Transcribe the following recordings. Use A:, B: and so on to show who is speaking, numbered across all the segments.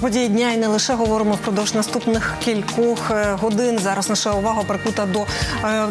A: події дня і не лише говоримо впродовж наступних кількох е, годин. Зараз наша увага прикута до е,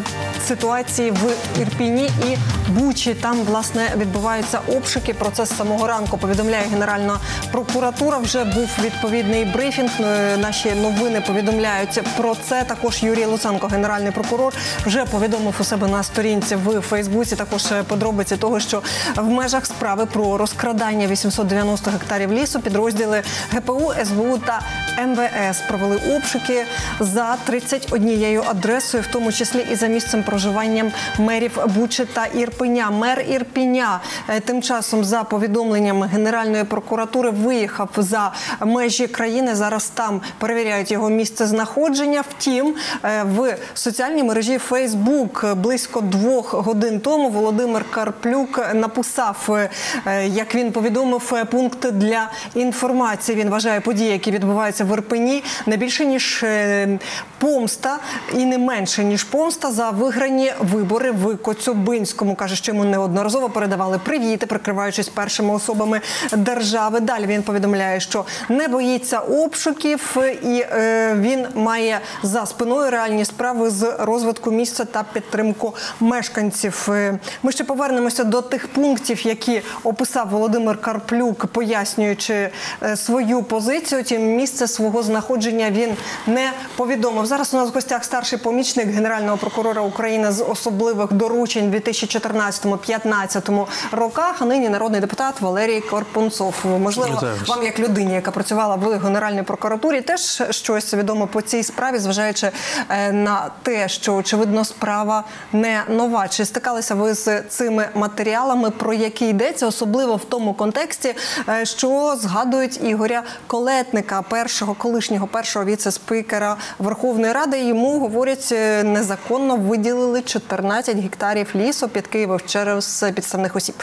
A: ситуації в Ірпіні і Бучі. Там власне відбуваються обшуки. Про це самого ранку повідомляє Генеральна прокуратура. Вже був відповідний брифінг. Е, Наші новини повідомляють про це. Також Юрій Луценко, генеральний прокурор, вже повідомив у себе на сторінці в Фейсбуці. Також е, подробиці того, що в межах справи про розкрадання 890 гектарів лісу підрозділи ГПУ, СБУ та МВС провели обшуки за 31 адресою, в тому числі і за місцем проживання мерів Бучі та Ірпеня. Мер Ірпеня е, тим часом за повідомленнями Генеральної прокуратури виїхав за межі країни. Зараз там перевіряють його місце знаходження. Втім, е, в соціальній мережі Фейсбук близько двох годин тому Володимир Карплюк написав, е, як він повідомив, е, пункт для інформації. Він вважає події, які відбуваються в Ірпені, не більше ніж е, помста і не менше ніж помста за виграні вибори в Коцюбинському. каже, що йому неодноразово передавали привіти, прикриваючись першими особами держави. Далі він повідомляє, що не боїться обшуків, і е, він має за спиною реальні справи з розвитку місця та підтримку мешканців. Е, Ми ще повернемося до тих пунктів, які описав Володимир Карплюк, пояснюючи е, свою позицію. Тим місце свого знаходження він не повідомив. Зараз у нас в гостях старший помічник генерального прокурора України з особливих доручень у 2014-2015 роках. А нині народний депутат Валерій Корпунцов. Можливо, вам як людині, яка працювала в Генеральній прокуратурі, теж щось відомо по цій справі, зважаючи е, на те, що очевидно справа не нова. Чи стикалися ви з цими матеріалами, про які йдеться, особливо в тому контексті, е, що згадують Ігоря Колетника, першого колишнього першого віце-спікера Верховної Ради. Йому говорять, е, незаконно виділили 14 гектарів лісу під Києвом через підставних осіб.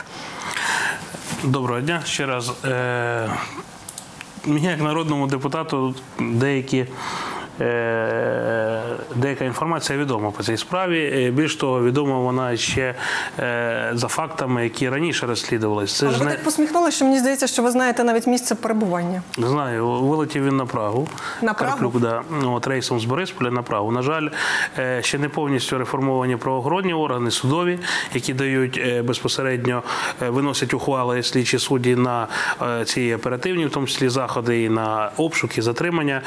B: Доброго дня ще раз. Е, мені як народному депутату деякі. Е, Деяка інформація відома по цій справі. Е, Більш того, відома вона ще е, за фактами, які раніше розслідувалися.
A: Але
B: ж
A: ви
B: не
A: так посміхнули, що мені здається, що ви знаєте навіть місце перебування.
B: знаю, вилетів він на Прагу.
A: На Прагу?
B: Карплюк, да, ну, от рейсом з Борисполя на Прагу. На жаль, ще не повністю реформовані правоохоронні органи, судові, які дають безпосередньо виносять ухвали слідчі судді на ці оперативні, в тому числі заходи і на обшуки, затримання.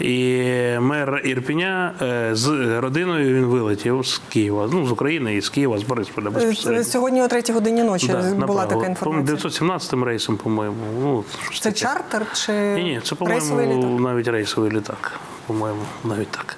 B: І мер Ірпіня е, з родиною він вилетів з Києва, ну з України і з Києва, з Борисполя
A: Е,
B: безпосередньо.
A: Сьогодні о третій годині ночі
B: Да,
A: була така інформація.
B: 917 рейсом, по-моєму. Ну,
A: Це
B: таке.
A: чартер чи
B: Ні, ні, це, по-моєму, навіть рейсовий літак. По-моєму, навіть так.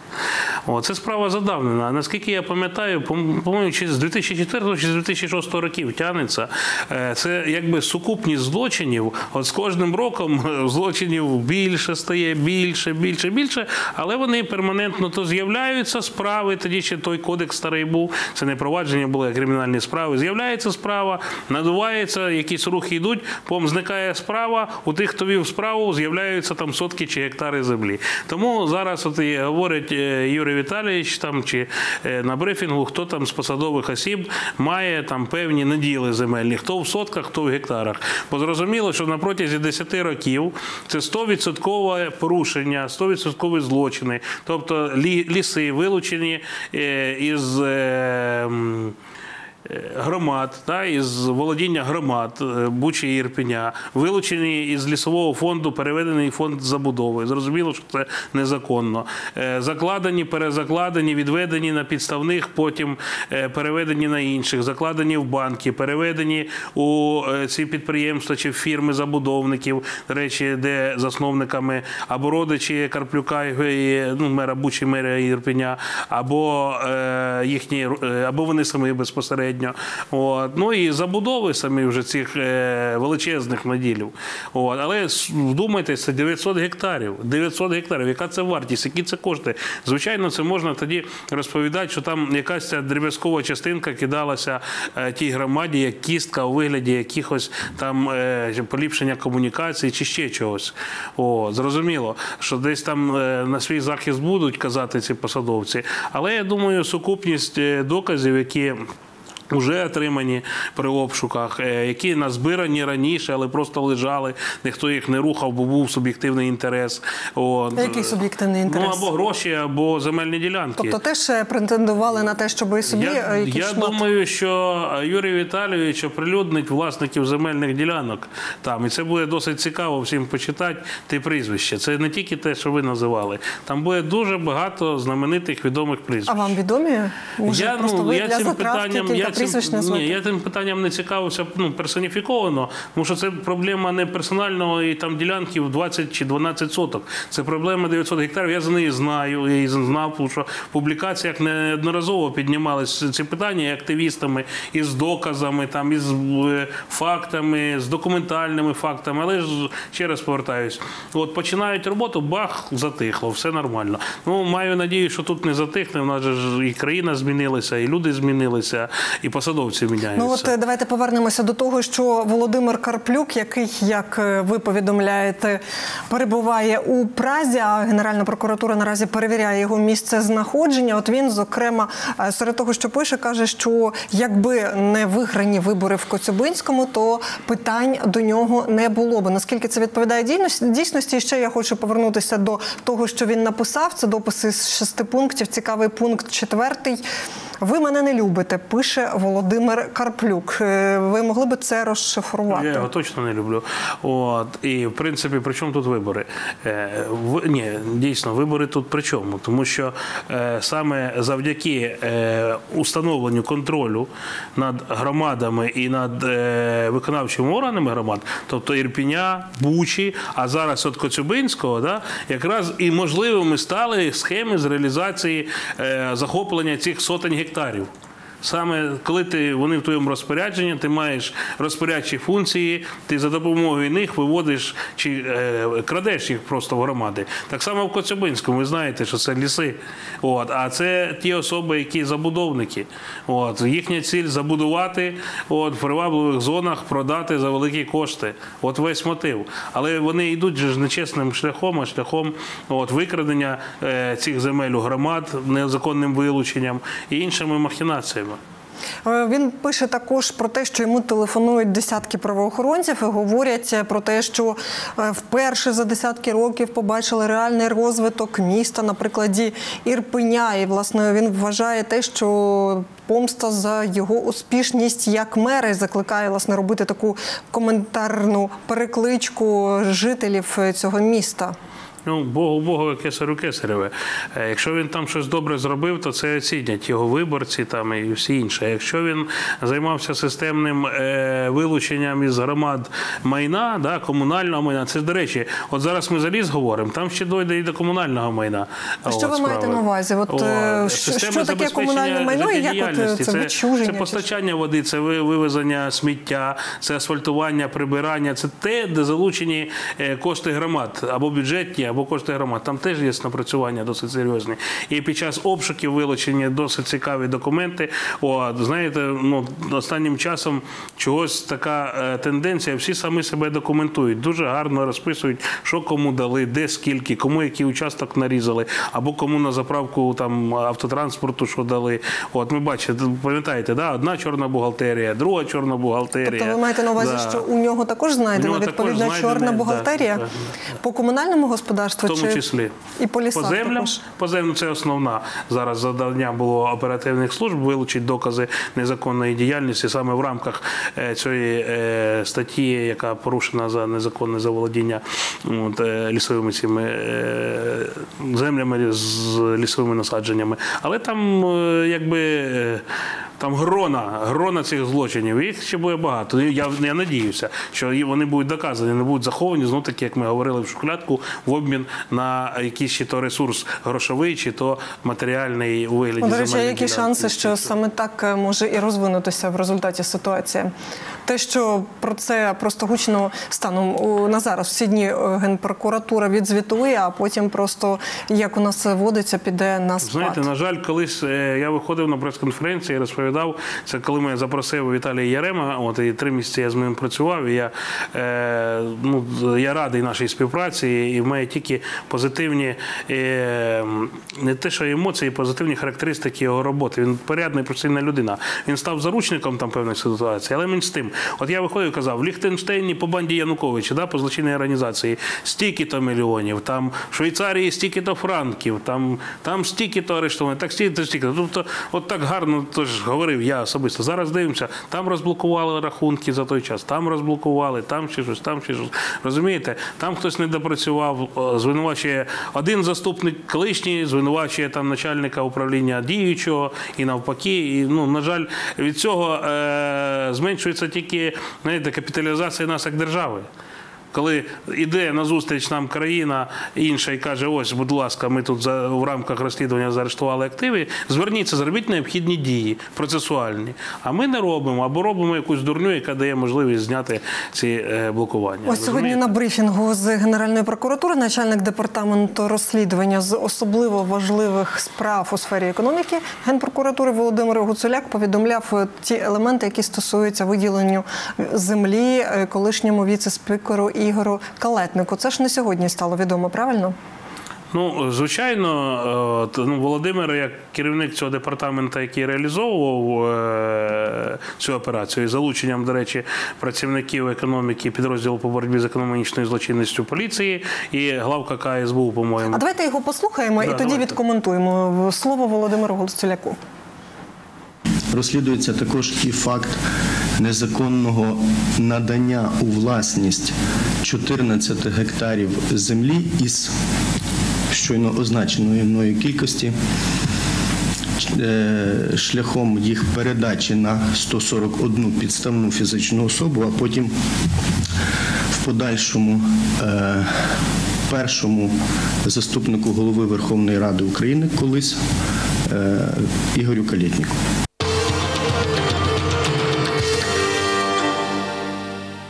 B: О, це справа задавнена. Наскільки я пам'ятаю, по- по-моєму, чи з 2004 чи з 2006 років тягнеться. Е, Це якби сукупність злочинів. От з кожним роком е, злочинів більше стає, більше, більше, більше. Але вони перманентно то з'являються справи. Тоді ще той кодекс старий був. Це не провадження були, а кримінальні справи. З'являється справа, надувається, якісь рухи йдуть, потім зникає справа. У тих, хто вів справу, з'являються там сотки чи гектари землі. Тому зараз от і говорить е, Юрій Віталійович там чи е, на брифінгу, хто там з посадових осіб має там певні наділи земельні, хто в сотках, хто в гектарах. Бо зрозуміло, що на протязі 10 років це 100% порушення, 100% злочини, тобто ліси вилучені е, із. Е, Громад та із володіння громад е, Бучі і Ірпеня вилучені із лісового фонду, переведений фонд забудови. Зрозуміло, що це незаконно. Е, Закладені, перезакладені, відведені на підставних, потім переведені на інших, закладені в банки, переведені у ці підприємства чи фірми забудовників, речі, де засновниками або родичі Карплюка і ну, мера Бучі, мера Ірпеня, або їхні або вони самі безпосередньо. От. Ну і забудови самі вже цих е, величезних наділів. От. Але вдумайтеся, це 900 гектарів. 900 гектарів. Яка це вартість? Які це кошти? Звичайно, це можна тоді розповідати, що там якась дріб'язкова частинка кидалася е, тій громаді, як кістка у вигляді якихось там е, поліпшення комунікації чи ще чогось. О, зрозуміло, що десь там на свій захист будуть казати ці посадовці. Але я думаю, сукупність доказів, які Вже отримані при обшуках, е, які назбирані раніше, але просто лежали, ніхто їх не рухав, бо був суб'єктивний інтерес. От.
A: Який суб'єктивний інтерес?
B: Ну або гроші, або земельні ділянки.
A: Тобто теж е, претендували на те, щоб і собі
B: Я,
A: е, якийсь
B: я
A: шмат.
B: думаю, що Юрій Віталійович оприлюднить власників земельних ділянок там, і це буде досить цікаво всім почитати ті прізвища. Це не тільки те, що ви називали. Там буде дуже багато знаменитих відомих прізвищ.
A: А вам відомі? Може,
B: я, ну,
A: ви
B: я
A: для
B: цим питанням, я
A: прізвищ назвати?
B: ні, я тим питанням не цікавився ну, персоніфіковано, тому що це проблема не персонального і там ділянки в 20 чи 12 соток. Це проблема 900 гектарів. Я за неї знаю, я її знав, тому що в публікаціях неодноразово піднімалися ці питання і активістами, із доказами, там, із е, фактами, з документальними фактами. Але ж ще раз повертаюсь, от починають роботу, бах, затихло, все нормально. Ну, маю надію, що тут не затихне. У нас же ж і країна змінилася, і люди змінилися, і посадовці міняються.
A: Ну от е, давайте повернемося до того, що Володимир Карплюк, який, як е, ви повідомляєте, перебуває у Празі, а Генеральна прокуратура наразі перевіряє його місце знаходження. От він, зокрема, е, серед того, що пише, каже, що якби не виграні вибори в Коцюбинському, то питань до нього не було би. Наскільки це відповідає? Дійсності І ще я хочу повернутися до того, що він написав. Це дописи з шести пунктів. Цікавий пункт четвертий. Ви мене не любите, пише Володимир Карплюк. Е, Ви могли би це розшифрувати?
B: Я його точно не люблю. От і в принципі, при чому тут вибори? Е, в, ні, дійсно, вибори тут при чому? Тому що е, саме завдяки е, установленню контролю над громадами і над е, виконавчими органами громад, тобто Ірпіня, Бучі, а зараз от Коцюбинського, да, якраз і можливими стали схеми з реалізації е, захоплення цих сотень гектарів. Саме коли ти вони в твоєму розпорядженні, ти маєш розпорядчі функції, ти за допомогою них виводиш чи е, крадеш їх просто в громади. Так само в Коцюбинському, ви знаєте, що це ліси. От, а це ті особи, які забудовники. От, їхня ціль забудувати от, в привабливих зонах, продати за великі кошти. От весь мотив. Але вони йдуть ж нечесним шляхом, а шляхом от, викрадення е, цих земель у громад незаконним вилученням і іншими махінаціями.
A: Е, Він пише також про те, що йому телефонують десятки правоохоронців і говорять про те, що е, вперше за десятки років побачили реальний розвиток міста на прикладі Ірпеня. І власне він вважає те, що помста за його успішність як мера і закликає власне робити таку коментарну перекличку жителів е, цього міста.
B: Ну, Богу Богу, кесарю кесареве. Е, Якщо він там щось добре зробив, то це оцінять його виборці там і всі інше. Якщо він займався системним е, вилученням із громад майна, да, комунального майна, це до речі, от зараз ми за ліс говоримо, там ще дойде і до комунального майна.
A: А що
B: От,
A: ви маєте на увазі? От, е,
B: От,
A: що- таке комунальне майно і як от, е, це відчуження
B: Це
A: чи
B: постачання води, це вивезення сміття, це асфальтування, прибирання. Це те, де залучені е, кошти громад або бюджетні, або кошти громад. Там теж є напрацювання досить серйозні. І під час обшуків вилучені досить цікаві документи. От, знаєте, ну останнім часом чогось така е, тенденція. Всі самі себе документують, дуже гарно розписують, що кому дали, де скільки, кому який участок нарізали, або кому на заправку там автотранспорту, що дали. От ми бачите, пам'ятаєте, да? одна чорна бухгалтерія, друга чорна бухгалтерія.
A: Тобто ви маєте на увазі,
B: Да.
A: що у нього також знайдена відповідна чорна
B: да,
A: бухгалтерія
B: да,
A: по комунальному господарству
B: В тому
A: чи
B: числі
A: і по лісах
B: по землям,
A: також?
B: по землям це основна зараз завдання було оперативних служб вилучити докази незаконної діяльності саме в рамках е, цієї е, статті, яка порушена за незаконне заволодіння от, е, лісовими цими землями з лісовими насадженнями. Але там якби. Там грона, грона цих злочинів. Їх ще буде багато. Я, я надіюся, що вони будуть доказані, не будуть заховані, знов таки, як ми говорили в шухлядку, в обмін на якийсь чи то ресурс грошовий, чи то матеріальний у вигляді.
A: Ну, До речі, які шанси, що саме так е, може і розвинутися в результаті ситуації? Те, що про це просто гучно станом на зараз всі дні е, генпрокуратура відзвітує, а потім просто як у нас водиться, піде на спад.
B: Знаєте, на жаль, колись е, я виходив на прес-конференції і розповідав. Це коли ми запросив Віталія Ярема. От і три місяці я з ним працював. І я, е, ну, я радий нашій співпраці, і в мене тільки позитивні е, не те, що емоції, позитивні характеристики його роботи. Він порядний, професійна людина. Він став заручником там певних ситуацій, але менш з тим. От я виходив і казав, в Ліхтенштейні по банді Януковича, да, по злочинній організації, стільки-то мільйонів, там в Швейцарії стільки-то франків, там, там стільки-то арештованих, так стільки-то стільки. Тобто, от так гарно тож говорив я особисто. Зараз дивимося, там розблокували рахунки за той час, там розблокували, там ще щось, там ще щось. Розумієте, там хтось не допрацював, звинувачує один заступник колишній, звинувачує там начальника управління діючого і навпаки. І, ну, на жаль, від цього е, зменшується тільки знаєте, капіталізація нас як держави. Коли йде на зустріч нам країна інша і каже: ось, будь ласка, ми тут за в рамках розслідування заарештували активи. Зверніться, зробіть необхідні дії процесуальні. А ми не робимо або робимо якусь дурню, яка дає можливість зняти ці е, блокування.
A: Ось сьогодні на брифінгу з Генеральної прокуратури начальник департаменту розслідування з особливо важливих справ у сфері економіки Генпрокуратури Володимир Гуцуляк повідомляв е, ті елементи, які стосуються виділенню землі е, колишньому віце-спікеру Ігору Калетнику. Це ж не сьогодні стало відомо, правильно?
B: Ну, звичайно, е, ну, Володимир, як керівник цього департаменту, який реалізовував е, цю операцію, із залученням, до речі, працівників економіки підрозділу по боротьбі з економічною злочинністю поліції і главка КСБУ, по-моєму.
A: А давайте його послухаємо
B: Да,
A: і тоді
B: давайте.
A: відкоментуємо слово Володимиру Гуцуляку.
C: Розслідується також і факт незаконного надання у власність 14 гектарів землі із щойно означеної мною кількості е, шляхом їх передачі на 141 підставну фізичну особу, а потім в подальшому е, першому заступнику голови Верховної Ради України колись е, Ігорю Калєтніку.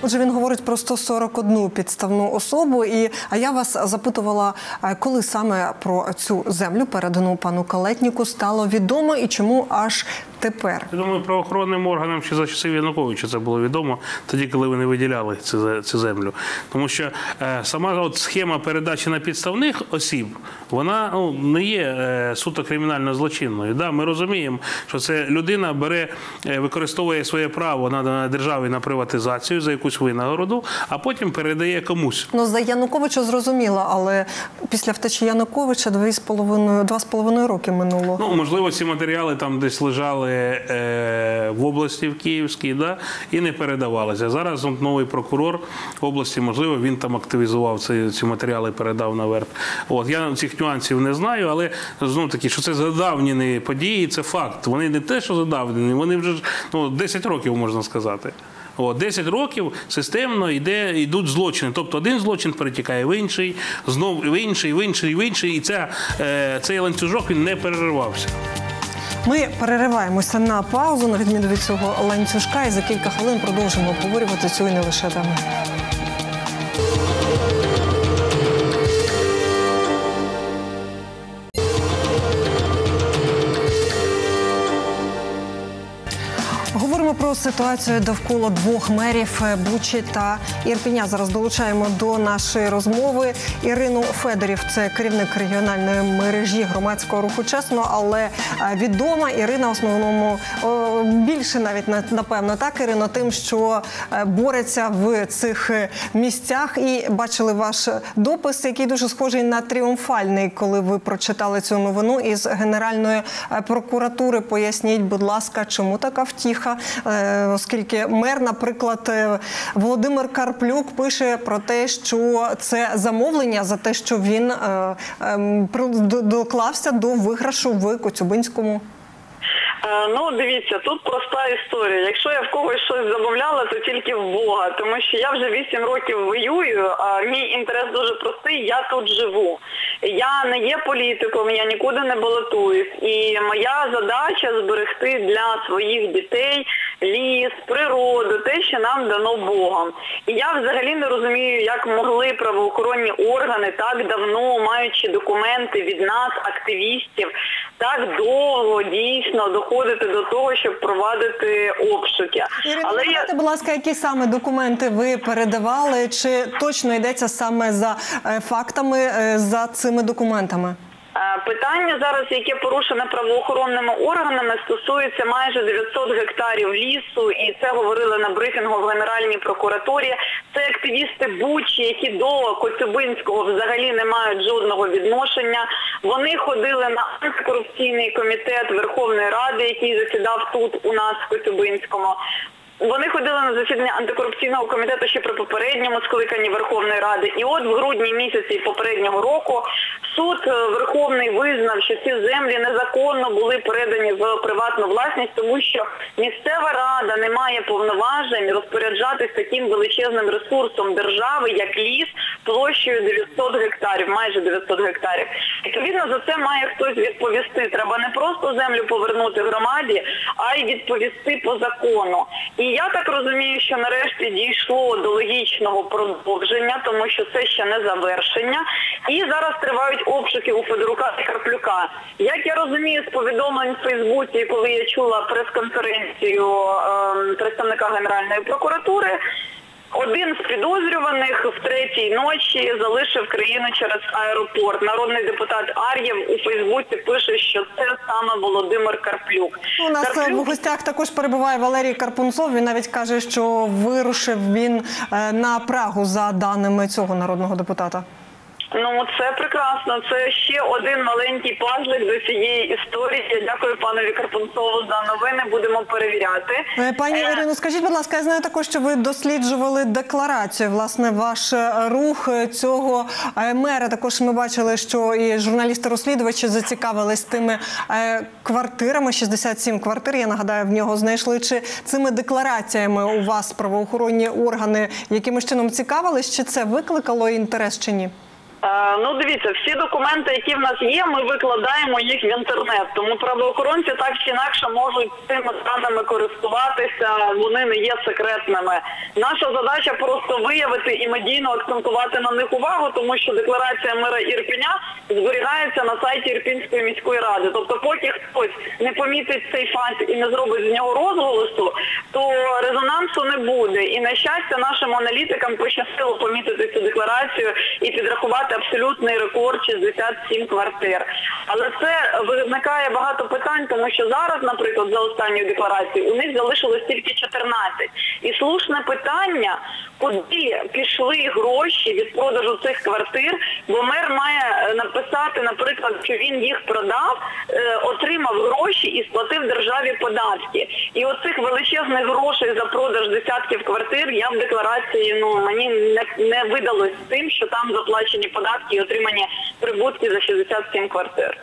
A: Отже, він говорить про 141 підставну особу. І а я вас запитувала, е, коли саме про цю землю, передану пану Калетніку, стало відомо і чому аж тепер.
B: Я думаю, правоохоронним органам ще за часів Януковича це було відомо, тоді, коли вони виділяли цю, цю землю. Тому що е, сама от схема передачі на підставних осіб, вона ну, не є е, суто кримінально злочинною. Да, ми розуміємо, що це людина бере, е, використовує своє право на державі на приватизацію за якусь винагороду, а потім передає комусь.
A: Ну за Януковича зрозуміло, але після втечі Януковича дві з половиною два з половиною роки минуло.
B: Ну, можливо, ці матеріали там десь лежали е, в області в Київській, да, і не передавалися. Зараз новий прокурор області, можливо, він там активізував ці, ці матеріали, передав наверх. От я цих нюансів не знаю, але знов таки, що це задавнені події, це факт. Вони не те, що задавнені, вони вже ну, 10 років можна сказати. От, 10 років системно йде, йдуть злочини. Тобто один злочин перетікає в інший, знов в інший, в інший, в інший. І ця, е, цей ланцюжок він не переривався.
A: Ми перериваємося на паузу на відміну від цього ланцюжка, і за кілька хвилин продовжимо обговорювати цю і не лише тему. Про ситуацію довкола двох мерів е, Бучі та Ірпіня. Зараз долучаємо до нашої розмови Ірину Федорів. Це керівник регіональної мережі громадського руху чесно, але е, відома Ірина в основному більше навіть на- напевно так, Ірино, тим, що е, бореться в цих місцях. І бачили ваш допис, який дуже схожий на тріумфальний, коли ви прочитали цю новину із Генеральної прокуратури. Поясніть, будь ласка, чому така втіха? Е, Оскільки мер, наприклад, е, Володимир Карплюк пише про те, що це замовлення за те, що він е, ем, до- доклався до виграшу в Коцюбинському.
D: Ну, дивіться, тут проста історія. Якщо я в когось щось замовляла, то тільки в Бога, тому що я вже 8 років воюю, а мій інтерес дуже простий, я тут живу. Я не є політиком, я нікуди не балотуюсь. І моя задача зберегти для своїх дітей ліс, природу, те, що нам дано Богом. І я взагалі не розумію, як могли правоохоронні органи так давно, маючи документи від нас, активістів, так довго дійсно доходити до того, щоб провадити обшуки.
A: Ірина,
D: Але я
A: будь ласка, які саме документи ви передавали? Чи точно йдеться саме за е, фактами е, за цими документами?
D: Е, Питання зараз, яке порушене правоохоронними органами, стосується майже 900 гектарів лісу, і це говорили на брифінгу в Генеральній прокуратурі. Це активісти Бучі, які до Коцюбинського взагалі не мають жодного відношення. Вони ходили на антикорупційний комітет Верховної Ради, який засідав тут у нас в Коцюбинському. Вони ходили на засідання антикорупційного комітету ще при попередньому скликанні Верховної Ради. І от в грудні місяці попереднього року суд е, Верховний визнав, що ці землі незаконно були передані в приватну власність, тому що місцева рада не має повноважень розпоряджатись таким величезним ресурсом держави, як ліс, площею 900 гектарів, майже 900 гектарів. Відповідно, за це має хтось відповісти. Треба не просто землю повернути громаді, а й відповісти по закону. І я так розумію, що нарешті дійшло до логічного продовження, тому що це ще не завершення. І зараз тривають обшуки у Федорука і Карплюка. Як я розумію з повідомлень в Фейсбуці, коли я чула прес-конференцію ем, представника Генеральної прокуратури, один з підозрюваних в третій ночі залишив країну через аеропорт. Народний депутат Ар'єв у Фейсбуці пише, що це саме Володимир Карплюк.
A: У нас е,
D: Карплюк-
A: в гостях також перебуває Валерій Карпунцов. Він навіть каже, що вирушив він е, на Прагу за даними цього народного депутата.
D: Ну це прекрасно. Це ще один маленький пазлик до цієї історії. Я дякую панові Карпунцову за новини. Будемо перевіряти.
A: Е, Пані
D: Е,
A: Ірино, скажіть, будь ласка, я знаю також, що ви досліджували декларацію. Власне, ваш е, рух цього мера. Також ми бачили, що і журналісти-розслідувачі зацікавились тими квартирами. 67 квартир. Я нагадаю, в нього знайшли. Чи цими деклараціями у вас правоохоронні органи якимось чином цікавились? Чи це викликало інтерес чи ні?
D: Е, Ну, дивіться, всі документи, які в нас є, ми викладаємо їх в інтернет. Тому правоохоронці так чи інакше можуть цими даними користуватися. Вони не є секретними. Наша задача просто виявити і медійно акцентувати на них увагу, тому що декларація мера Ірпеня зберігається на сайті Ірпінської міської ради. Тобто, поки хтось не помітить цей факт і не зробить з нього розголосу, то резонансу не буде. І на щастя, нашим аналітикам пощастило помітити цю декларацію і підрахувати абсолютний рекорд 67 квартир. Але це виникає багато питань, тому що зараз, наприклад, за останньою декларацією, у них залишилось тільки 14. І слушне питання, куди пішли гроші від продажу цих квартир, бо мер має е, написати, наприклад, що він їх продав, е, отримав гроші і сплатив державі податки. І оцих величезних грошей за продаж десятків квартир я в декларації ну мені не, не видалось з тим, що там заплачені податки і отримані прибутки за 67 квартир.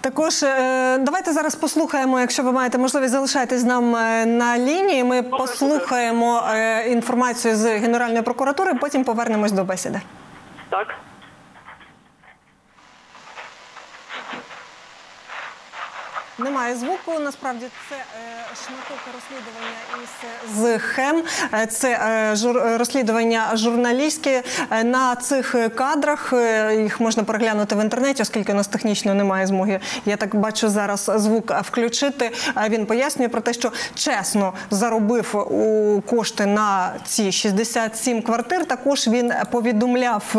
A: Також е, давайте зараз послухаємо, якщо ви маєте можливість залишайтесь з нам е, на лінії. Ми послухаємо е, інформацію з Генеральної прокуратури, потім повернемось до бесіди.
D: Так.
A: Немає звуку. Насправді це е, шматок розслідування із з ХЕМ. Е, Це е, розслідування журналістське. На цих кадрах їх можна переглянути в інтернеті, оскільки у нас технічно немає змоги. Я так бачу зараз звук включити. Він пояснює про те, що чесно заробив у кошти на ці 67 квартир. Також він повідомляв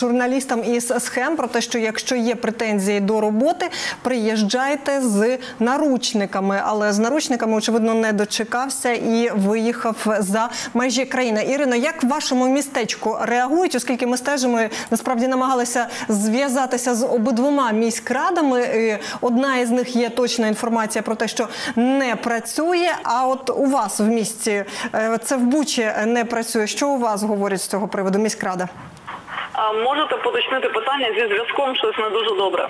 A: журналістам із схем про те, що якщо є претензії до роботи, приїжджайте з наручниками. Але з наручниками, очевидно, не дочекався і виїхав за межі країни. Ірино, як в вашому містечку реагують, оскільки ми стежимо, насправді намагалися зв'язатися з обидвома міськрадами. Одна із них є точна інформація про те, що не працює. А от у вас в місті е, це в Бучі не працює. Що у вас говорять з цього приводу міськрада?
D: Можете поточнити питання зі зв'язком, щось не дуже добре.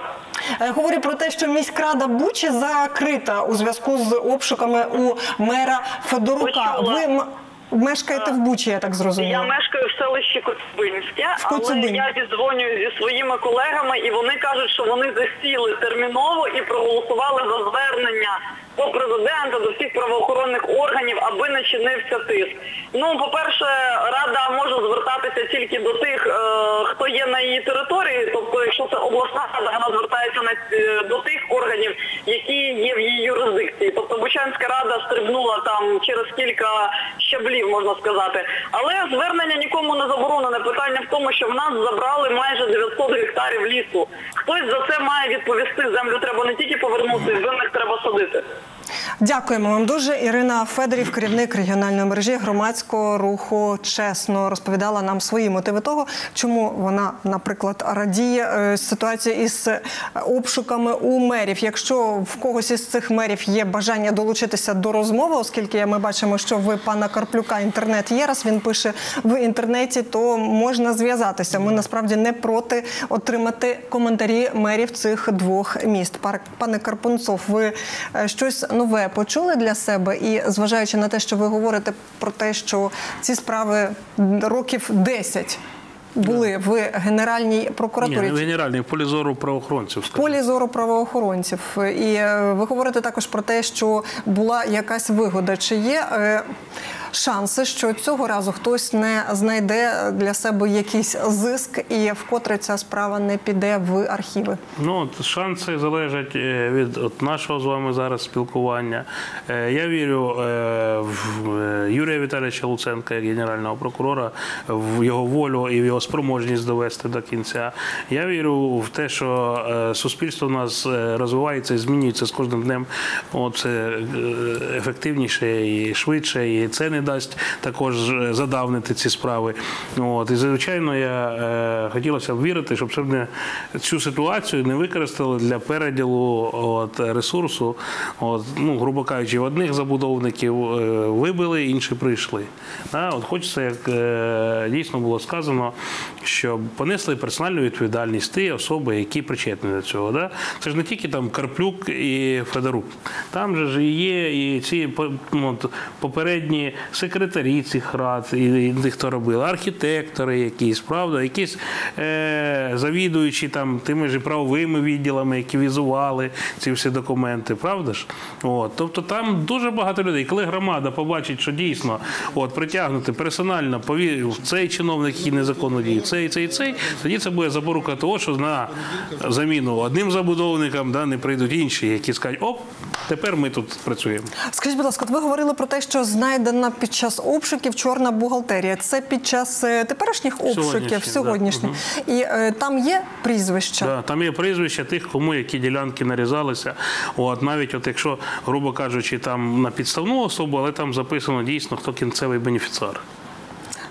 A: Е, Говорю про те, що міськрада Бучі закрита у зв'язку з обшуками у мера Федорука. Ви Мешкаєте в Бучі, я так зрозуміла.
D: Я мешкаю в селищі Коцюбинське, але я зідзвонюю зі своїми колегами, і вони кажуть, що вони засіли терміново і проголосували за звернення до президента, до всіх правоохоронних органів, аби не чинився тиск. Ну, по-перше, рада може звертатися тільки до тих, е, хто є на її території. Тобто, якщо це обласна рада, вона звертається на е, до тих органів, які є в її юрисдикції. Тобто Бучанська рада стрибнула там через кілька щаблів, можна сказати. Але звернення нікому не заборонене. Питання в тому, що в нас забрали майже 900 гектарів лісу. Хтось за це має відповісти. Землю треба не тільки повернути, винних треба садити.
A: Дякуємо вам дуже. Ірина Федорів, керівник регіональної мережі громадського руху, чесно розповідала нам свої мотиви того, чому вона, наприклад, радіє е, ситуації із е, обшуками у мерів. Якщо в когось із цих мерів є бажання долучитися до розмови, оскільки ми бачимо, що в пана Карплюка інтернет є, раз він пише в інтернеті, то можна зв'язатися. Ми насправді не проти отримати коментарі мерів цих двох міст. Пане Карпунцов, ви е, щось нове почули для себе? І зважаючи на те, що ви говорите про те, що ці справи років 10 були в Генеральній
B: Ні,
A: прокуратурі.
B: не в генеральній в полі зору правоохоронців.
A: В полі зору правоохоронців. І е, ви говорите також про те, що була якась вигода. Чи є е, шанси, що цього разу хтось не знайде для себе якийсь зиск і вкотре ця справа не піде в архіви?
B: Ну, шанси залежать е, від от нашого з вами зараз спілкування. Е, Я вірю е, в Юрія Віталійовича Луценка, як генерального прокурора, в його волю і в його спроможність довести до кінця. Я вірю в те, що суспільство у нас розвивається і змінюється з кожним днем. От ефективніше і швидше, і це не дасть також е, задавнити ці справи. От і звичайно, я е, хотілося б вірити, щоб це цю ситуацію не використали для переділу от, ресурсу. От, ну, грубо кажучи, одних забудовників е, вибили, інші прийшли. Да? От хочеться, як е, дійсно було сказано, щоб понесли персональну відповідальність ті особи, які причетні до цього. Да? Це ж не тільки там Карплюк і Федорук. Там же ж є і ці от, попередні секретарі цих рад, і, тих, хто робили, архітектори якісь, правда, якісь е, завідуючі там тими ж правовими відділами, які візували ці всі документи, правда ж? От, тобто там дуже багато людей. Коли громада побачить, що дійсно от, притягнути персонально повірив цей чиновник, який незаконно діє, цей, цей, цей, тоді це буде запорука того, що на заміну одним забудовникам да, не прийдуть інші, які скажуть, оп, тепер ми тут працюємо.
A: Скажіть, будь ласка, ви говорили про те, що знайдена під час обшуків чорна бухгалтерія. Це під час е, теперішніх обшуків,
B: Сьогоднішніх.
A: І е, там є прізвища.
B: Да, там є прізвища тих, кому які ділянки нарізалися. От навіть, от якщо, грубо кажучи, там на підставну особу, але там записано дійсно, хто кінцевий бенефіціар.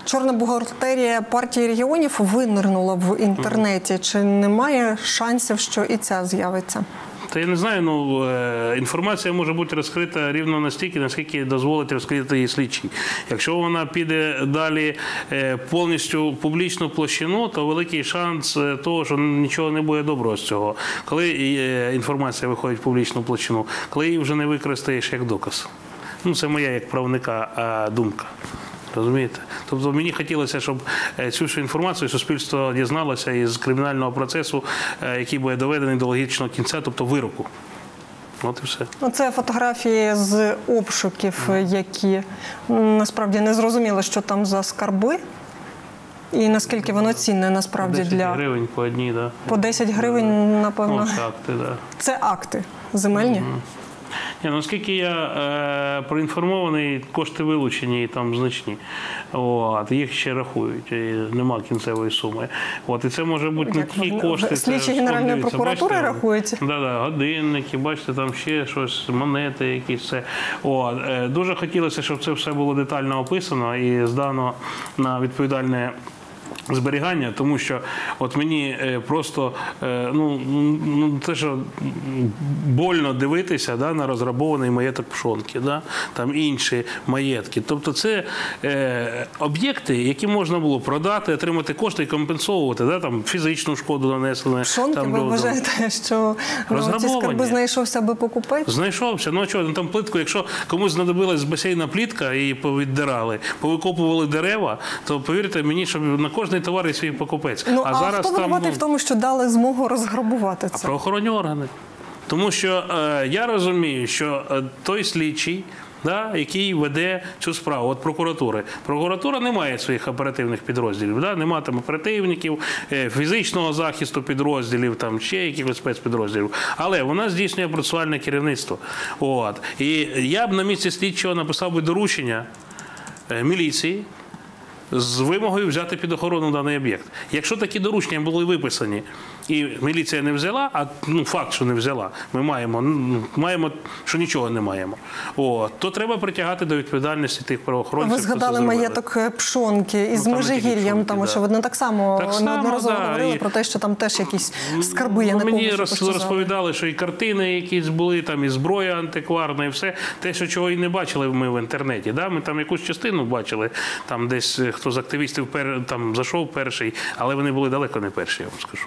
A: Чорна бухгалтерія партії регіонів винирнула в інтернеті. Чи немає шансів, що і ця з'явиться?
B: Та я не знаю, ну е, інформація може бути розкрита рівно настільки, наскільки дозволить розкрити її слідчий. Якщо вона піде далі е, повністю публічну площину, то великий шанс е, того, що нічого не буде доброго з цього. Коли інформація виходить в публічну площину, коли її вже не використаєш як доказ. Ну, це моя як правника думка. Розумієте? Тобто мені хотілося, щоб е, цю всю інформацію суспільство дізналося із кримінального процесу, е, який буде доведений до логічного кінця, тобто вироку. От і все.
A: Ну, це фотографії з обшуків, які насправді не зрозуміло, що там за скарби. І наскільки воно цінне насправді
B: 10
A: для
B: гривень по одній, да.
A: по 10 гривень, напевно.
B: Ну, так, ти, да.
A: Це акти земельні.
B: Ні, ну, наскільки я е, проінформований, кошти вилучені і там значні. От, їх ще рахують, і нема кінцевої суми. От, і це може бути не ті кошти.
A: в- слідчі Генеральної прокуратури
B: бачите,
A: рахують?
B: Да, да, годинники, бачите, там ще щось, монети якісь. Це. От, е, дуже хотілося, щоб це все було детально описано і здано на відповідальне Зберігання, тому що от мені е, просто е, ну, ну те, що больно дивитися да, на розграбований маєток пшонки, да, там інші маєтки. Тобто це е, об'єкти, які можна було продати, отримати кошти і компенсовувати, да, там, фізичну шкоду нанесену.
A: Пшонки,
B: там,
A: ви
B: людям.
A: вважаєте, що на ці скарби знайшовся би покупець?
B: Знайшовся. Ну а чого, ну там плитку, якщо комусь знадобилась з басейна плітка і повіддирали, повикопували дерева, то повірте мені, що на кожний товар свій покупець.
A: Ну а,
B: зараз
A: хто
B: там ну,
A: в тому, що дали змогу розграбувати це?
B: а правоохоронні органи. Тому що е, я розумію, що е, той слідчий. Да, який веде цю справу от прокуратури. Прокуратура не має своїх оперативних підрозділів, да, нема там оперативників, е, фізичного захисту підрозділів, там ще якихось спецпідрозділів. Але вона здійснює процесуальне керівництво. От. І я б на місці слідчого написав би доручення е, міліції з вимогою взяти під охорону даний об'єкт. Якщо такі доручення були виписані, і міліція не взяла, а ну факт, що не взяла, ми маємо, ну, маємо, що нічого не маємо. О, то треба притягати до відповідальності тих правоохоронців.
A: Ви згадали маєток е, пшонки із
B: Ну,
A: Межигір'ям, тому
B: да.
A: що ви не так само
B: Так
A: неодноразово
B: да,
A: говорили
B: і-
A: про те, що там теж якісь скарби, я
B: Ну,
A: не
B: мені роз, розповідали, що і картини якісь були, там і зброя антикварна, і все. Те, що чого і не бачили ми в інтернеті. Да? Ми там якусь частину бачили, там десь е, хто з активістів пер, там зайшов перший, але вони були далеко не перші, я вам скажу.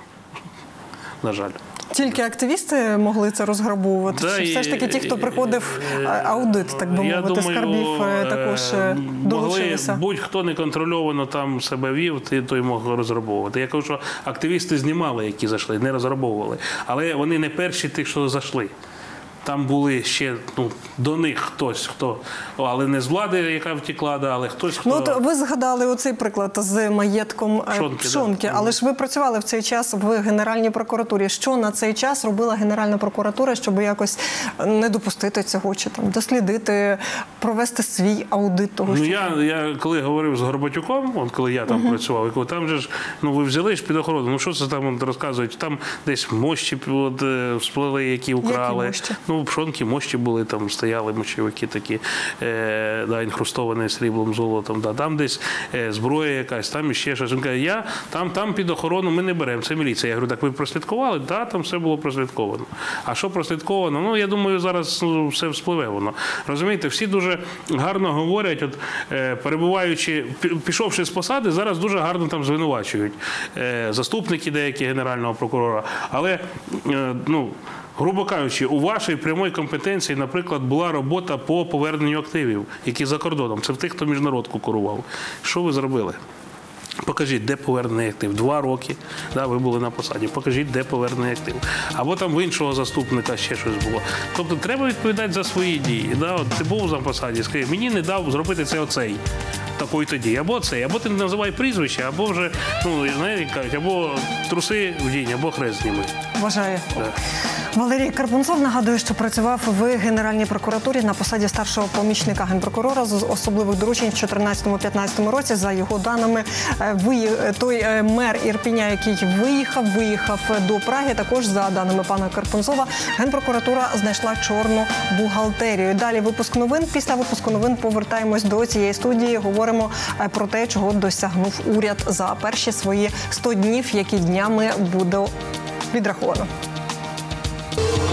B: На жаль.
A: Тільки активісти могли це розграбовувати.
B: Да,
A: Чи все ж таки ті, хто приходив аудит, так би мовити,
B: думаю,
A: скарбів е, також е,
B: е,
A: долучилися?
B: Будь-хто неконтрольовано там себе вів, ти- той мог розграбовувати. Я кажу, що активісти знімали, які зайшли, не розграбовували. Але вони не перші тих, що зайшли. Там були ще ну, до них хтось, хто, але не з влади, яка втекла, да, але хтось, хто.
A: Ну, от ви згадали оцей приклад з маєтком е,
B: Пшонки,
A: пшонки,
B: да.
A: але ж ви працювали в цей час в Генеральній прокуратурі. Що на цей час робила Генеральна прокуратура, щоб якось не допустити цього, чи там дослідити, провести свій аудит того,
B: Ну
A: що
B: я, я коли говорив з Горбатюком, от коли я там працював, я кажу, там же ж ну ви взяли ж під охорону. Ну що це там от, розказують? Там десь мощі от, е, всплили, які украли.
A: мощі?
B: Ну, пшонки, мощі були, там стояли мощовики такі, е, да, інхрустовані сріблом, золотом. Да. Там десь е, зброя якась, там іще щось. Він каже, я там, там під охорону ми не беремо. Це міліція. Я говорю, так ви прослідкували? Так, да, там все було прослідковано. А що прослідковано? Ну, я думаю, зараз ну, все вспливе воно. Розумієте, всі дуже гарно говорять, от е, перебуваючи, пішовши з посади, зараз дуже гарно там звинувачують е, заступники деякі генерального прокурора. Але е, ну. Грубо кажучи, у вашій прямої компетенції, наприклад, була робота по поверненню активів, які за кордоном. Це в тих, хто міжнародку курував. Що ви зробили? Покажіть, де повернений актив. Два роки да, ви були на посаді. Покажіть, де повернений актив. Або там в іншого заступника ще щось було. Тобто треба відповідати за свої дії. Да? От ти був на посаді, скажи, мені не дав зробити це оцей. Такої тоді, або цей, або ти не називай прізвище, або вже, ну, знаєте, кажуть, або труси вдінь, або хрест зніми.
A: вважає.
B: Да.
A: Валерій Карпунцов нагадує, що працював в Генеральній прокуратурі на посаді старшого помічника генпрокурора з особливих доручень в 2014-2015 році. За його даними, е, той е, мер Ірпіня, який виїхав, виїхав до Праги. Також за даними пана Карпунцова, генпрокуратура знайшла чорну бухгалтерію. Далі випуск новин. Після випуску новин повертаємось до цієї студії. Говоримо е, про те, чого досягнув уряд за перші свої 100 днів, які днями буде відраховано. Thank you.